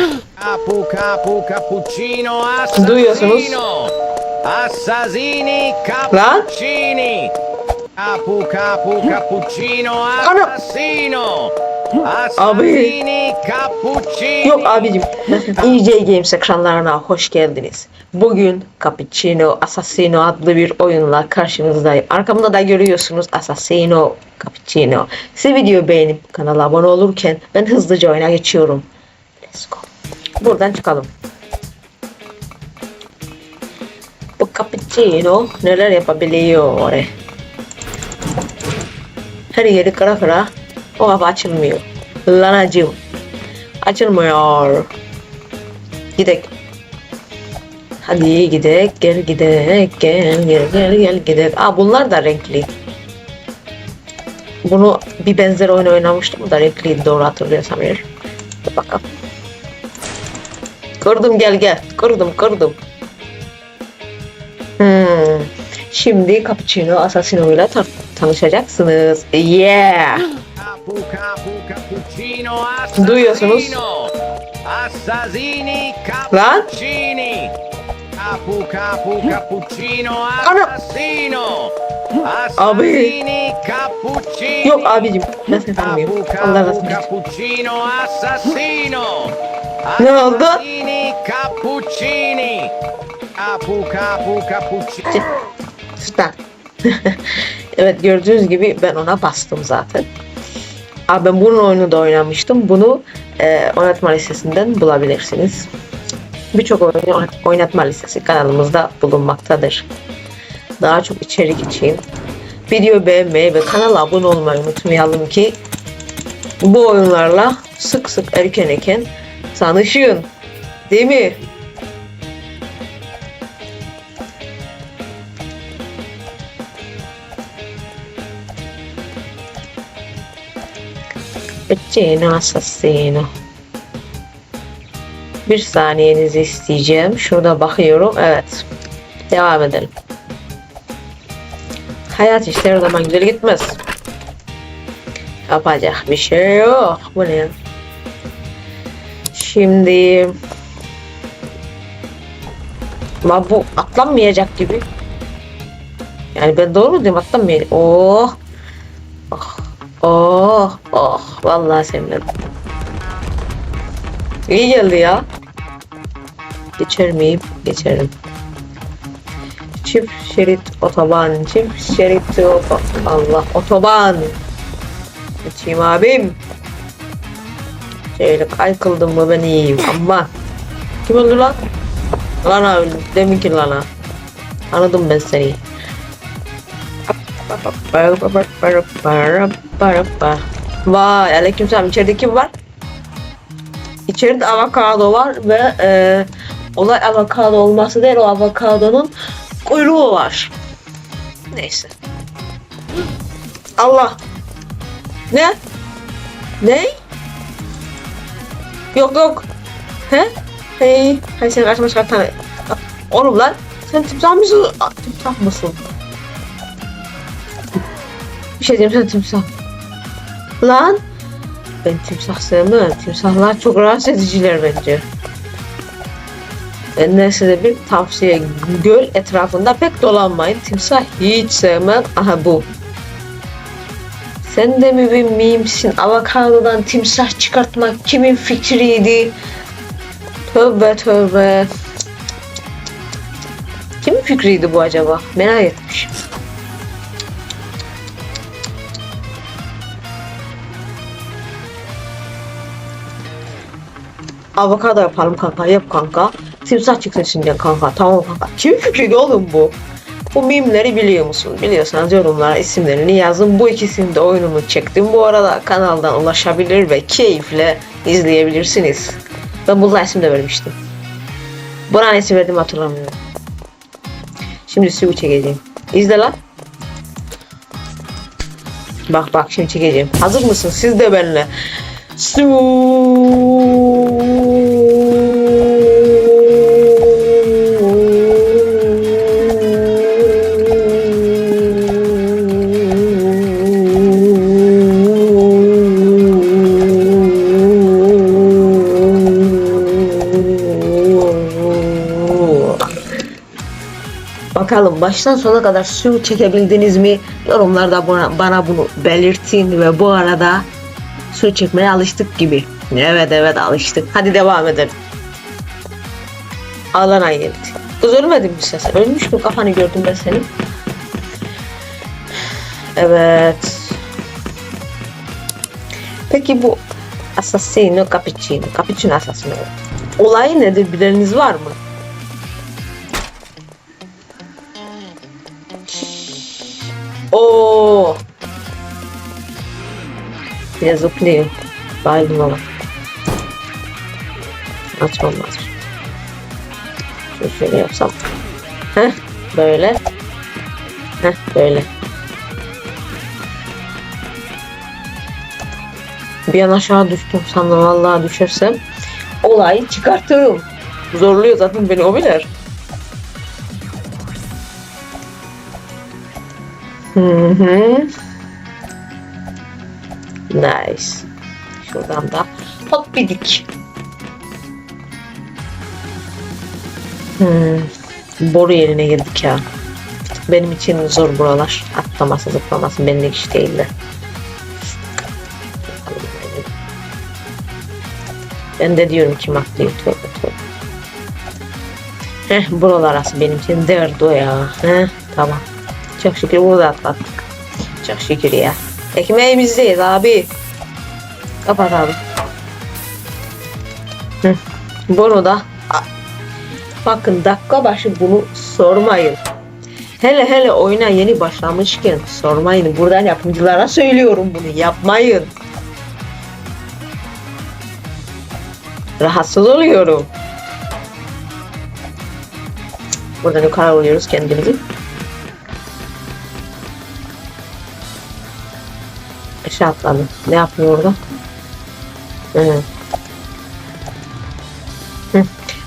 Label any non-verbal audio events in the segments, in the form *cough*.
Capu capu cappuccino Duyuyorsunuz. assassino. Assassini Lan. cappuccini. Capu capu cappuccino Ana. assassino. Assassini cappuccini. Yok abicim. EJ Games ekranlarına hoş geldiniz. Bugün Cappuccino Assassino adlı bir oyunla karşınızdayım. Arkamda da görüyorsunuz Assassino Cappuccino. Siz video beğenip kanala abone olurken ben hızlıca oyuna geçiyorum. Let's go. Buradan çıkalım. Bu Cappuccino neler yapabiliyor? Her yeri kara kara. O kapı açılmıyor. Lanacığım. Açılmıyor. Gidek. Hadi gidek, gel gidek, gel gel gel gel gidek. Aa bunlar da renkli. Bunu bir benzer oyun oynamıştım da renkliydi doğru hatırlıyorsam eğer. Bakalım. Kırdım gel gel. Kırdım kırdım. Hmm. Şimdi Cappuccino Assassino ile tan- tanışacaksınız. Yeah. Capu capu cappuccino. Duyuyorsunuz. Assassini Lan. cappuccini. Capu capu cappuccino assassino. Cappuccini. Yok abicim ben seni tanımıyorum. Allah razı olsun. cappuccino assassino. Ne oldu? Assassini cappuccini. Capu capu cappuccino. Süper. *laughs* evet gördüğünüz gibi ben ona bastım zaten. Abi ben bunun oyunu da oynamıştım. Bunu e, oynatma listesinden bulabilirsiniz. Birçok oyunu oynat- oynatma listesi kanalımızda bulunmaktadır. Daha çok içerik için video beğenmeyi ve kanala abone olmayı unutmayalım ki bu oyunlarla sık sık erken erken tanışın. Mi? Peccino assassino. Bir saniyenizi isteyeceğim. Şurada bakıyorum. Evet. Devam edelim. Hayat her zaman güzel gitmez. Yapacak bir şey yok. Bu ne? Şimdi ama bu atlanmayacak gibi. Yani ben doğru mu diyorum atlanmayacak. Oh. Oh. Oh. Oh. Vallahi sevmedim. İyi geldi ya. Geçer miyim? Geçerim. Çift şerit otoban. Çift şerit otoban. Allah otoban. Geçeyim abim. Şöyle kaykıldım mı ben iyiyim ama. Kim öldü lan? Lana öldü. Demin ki Lana. Anladım ben seni. Vay aleykümselam içeride kim var? İçeride avokado var ve e, olay avokado olması değil o avokadonun kuyruğu var. Neyse. Allah. Ne? Ne? Yok yok. He? Hey, hay sen karşıma çıkar tane. Oğlum lan sen timsah mısın? Timsah mısın? Bir şey diyeyim sen timsah. Lan ben timsah sevmem. Timsahlar çok rahatsız ediciler bence. Benden size bir tavsiye. Göl etrafında pek dolanmayın. Timsah hiç sevmem. Aha bu. Sen de mi bir mimsin? Avokadodan timsah çıkartmak kimin fikriydi? Tövbe tövbe. Kimin fikriydi bu acaba? Merak etmiş. Avokado yapalım kanka. Yap kanka. Timsah çıksın içinden kanka. Tamam kanka. Kimin fikriydi oğlum bu? Bu mimleri biliyor musun? Biliyorsanız yorumlara isimlerini yazın. Bu ikisinin de oyununu çektim. Bu arada kanaldan ulaşabilir ve keyifle izleyebilirsiniz. Ben bununla isim de vermiştim. Buna isim verdim hatırlamıyorum. Şimdi suyu çekeceğim. İzle lan. Bak bak şimdi çekeceğim. Hazır mısın? Siz de benimle. Su. Bakalım baştan sona kadar su çekebildiniz mi? Yorumlarda bana, bana bunu belirtin ve bu arada su çekmeye alıştık gibi. Evet evet alıştık. Hadi devam edelim. Alana geldi. Kız ölmedin mi sen? Ölmüş mü kafanı gördüm ben senin. Evet. Peki bu Assassino Cappuccino, Cappuccino Assassino. Olayı nedir bileniniz var mı? Oo. Zıplayayım. Bayıldım ama. Açmam lazım. Şöyle, şöyle yapsam. Heh, böyle. Heh, böyle. Bir an aşağı düştüm sandım vallahi düşersem olayı çıkartırım. Zorluyor zaten beni o bilir. Hı. Nice. Şuradan da hop bidik. Hmm. Boru yerine girdik ya. Benim için zor buralar. Atlaması zıplaması benimle iş değildi. Ben de diyorum ki atlayayım tövbe tövbe. Heh buralar arası benim için derdi o ya. Heh tamam. Çok şükür burada atlattık. Çok şükür ya. Ekmeğimizdeyiz abi. Kapat abi. Hı. Bunu da bakın dakika başı bunu sormayın. Hele hele oyuna yeni başlamışken sormayın. Buradan yapımcılara söylüyorum bunu yapmayın. Rahatsız oluyorum. Buradan yukarı alıyoruz kendimizi. Aşağı atladım. Ne yapıyor orada? Hı.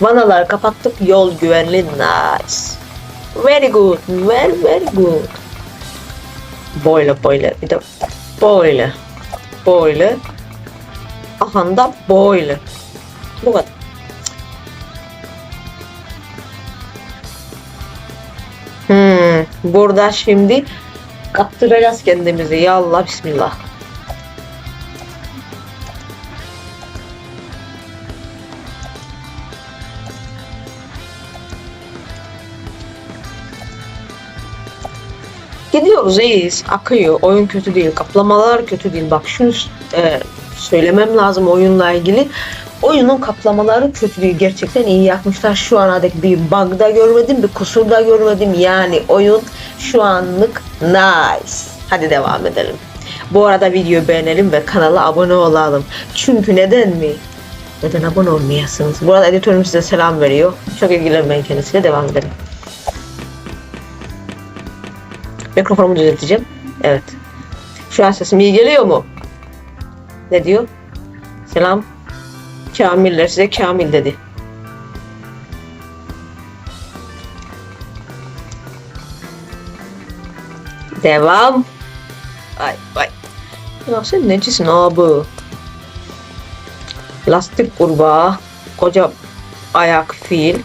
Vanaları kapattık. Yol güvenli. Nice. Very good. Very very good. Böyle böyle. Bir de böyle. Böyle. Aha da böyle. Bu kadar. Hmm, burada şimdi kaptıracağız kendimizi. Ya Allah bismillah. Gidiyoruz iyiyiz. Akıyor. Oyun kötü değil. Kaplamalar kötü değil. Bak şunu e, söylemem lazım oyunla ilgili. Oyunun kaplamaları kötü değil. Gerçekten iyi yapmışlar. Şu ana dek bir bug da görmedim, bir kusur da görmedim. Yani oyun şu anlık nice. Hadi devam edelim. Bu arada videoyu beğenelim ve kanala abone olalım. Çünkü neden mi? Neden abone olmayasınız? Bu arada editörüm size selam veriyor. Çok ilgilenmeyin kendisiyle devam edelim. Mikrofonumu düzelteceğim. Evet. Şu an sesim iyi geliyor mu? Ne diyor? Selam. Kamiller size Kamil dedi. Devam. Ay ay. Ya sen necisin abi? Lastik kurbağa. Koca ayak fil.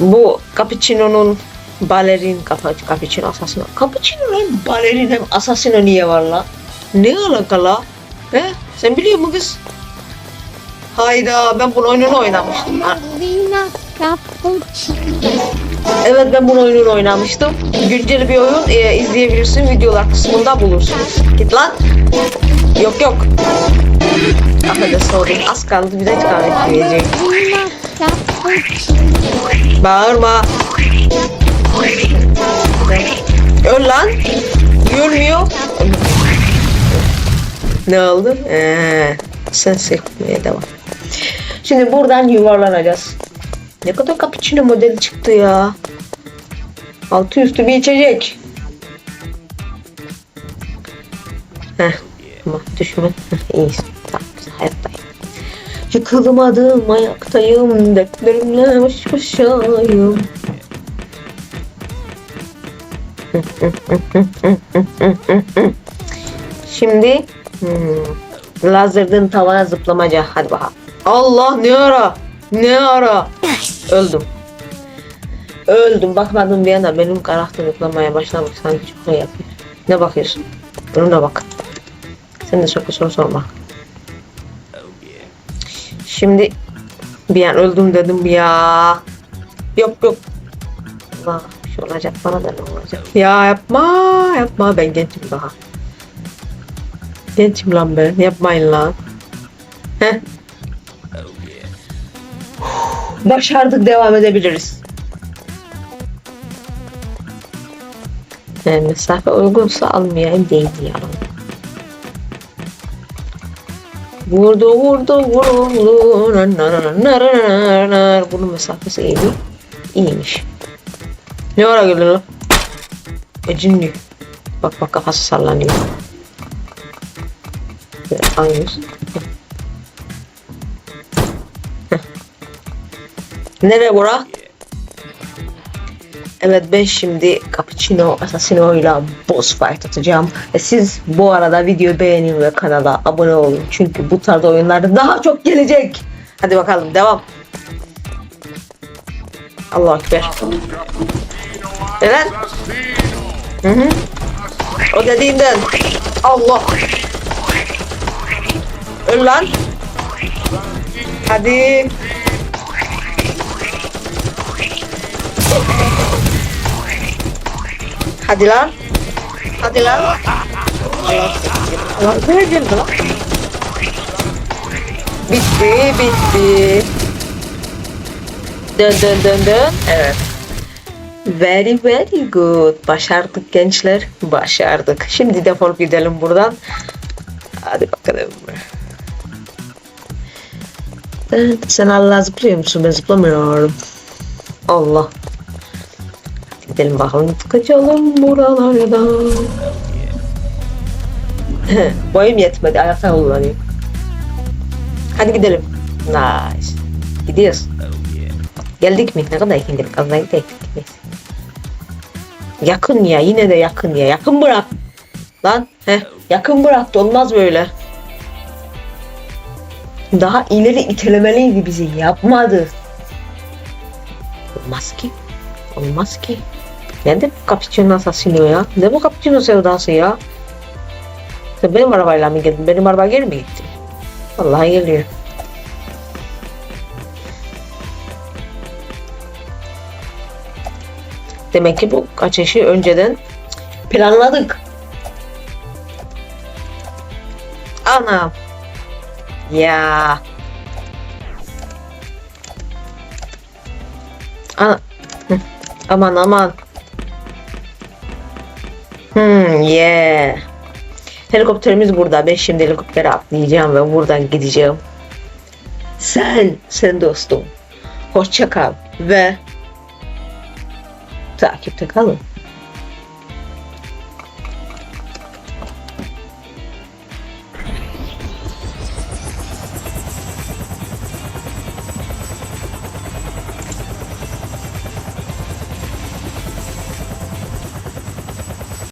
Bu Cappuccino'nun balerin kafa Cappuccino asasino. Cappuccino'nun balerin hem asasino niye var la? Ne alaka la? He? Sen biliyor musun kız? Hayda ben bunun oyununu oynamıştım. Evet ben bunun oyununu oynamıştım. Güncel bir oyun e, izleyebilirsin videolar kısmında bulursunuz. Git lan. Yok yok. Affedersin oğlum az kaldı bir de kahve. Marlina Cappuccino. Bağırma. Öl lan. Görmüyor. Ne oldu? Ee, sen sekmeye devam. Şimdi buradan yuvarlanacağız. Ne kadar cappuccino modeli çıktı ya. Altı üstü bir içecek. Heh. Tamam düşme. İyisin. Tamam hayattayım. Yıkılmadım ayaktayım. Dertlerimle baş başayım. Şimdi hmm, lazerden tavana zıplamaca. Hadi bakalım. Allah ne ara? Ne ara? Öldüm. Öldüm bakmadım bir yana benim karakter yüklemeye başlamış sanki çok yapıyor. Ne bakıyorsun? Önüne bak. Sen de çok soru sorma. Şimdi bir an öldüm dedim ya. Yok yok. Bir şey olacak bana da ne olacak? Ya yapma yapma ben gençim daha. Gençim lan ben yapmayın lan. Heh. Başardık devam edebiliriz. E, mesafe uygunsa almayayım değil ya. Vurdu vurdu vurdu. Bunun mesafesi iyi mi? İyiymiş. Ne ara geldin lan? E cinli. Bak bak kafası sallanıyor. Heh. Nereye bura? Evet ben şimdi Cappuccino Assassino ile boss fight atacağım. E siz bu arada videoyu beğenin ve kanala abone olun. Çünkü bu tarz oyunlarda daha çok gelecek. Hadi bakalım devam. Allah ekber. Evet. Hı hı. O dediğinden. Allah. Öl lan. Hadi. Hadi lan. Hadi lan. Allah nereye geldi lan? Bitti, bitti. Dön dön dön dön. Evet. Very very good. Başardık gençler. Başardık. Şimdi defol gidelim buradan. Hadi bakalım. Evet, sen Allah zıplıyor musun? Ben zıplamıyorum. Allah. Gidelim bakalım kaçalım buralardan. *laughs* Boyum yetmedi ayakta kullanayım. Hadi gidelim. Nice. Gidiyoruz. Geldik mi? Ne kadar geldik? Az daha. Neyse. Yakın ya yine de yakın ya. Yakın bırak. Lan heh, yakın bıraktı olmaz böyle. Daha ileri itelemeliydi bizi yapmadı. Olmaz ki. Olmaz ki. Nedir bu cappuccino assassino ya? Ne bu cappuccino sevdası ya? Sen benim arabayla mı geldin? Benim araba geri mi gitti? Vallahi geliyor. Demek ki bu kaçışı önceden planladık. Ana. Ya. Ana. Hı. Aman aman. Hmm, yeah. Helikopterimiz burada. Ben şimdi helikoptere atlayacağım ve buradan gideceğim. Sen, sen dostum. Hoşça kal ve takipte kalın.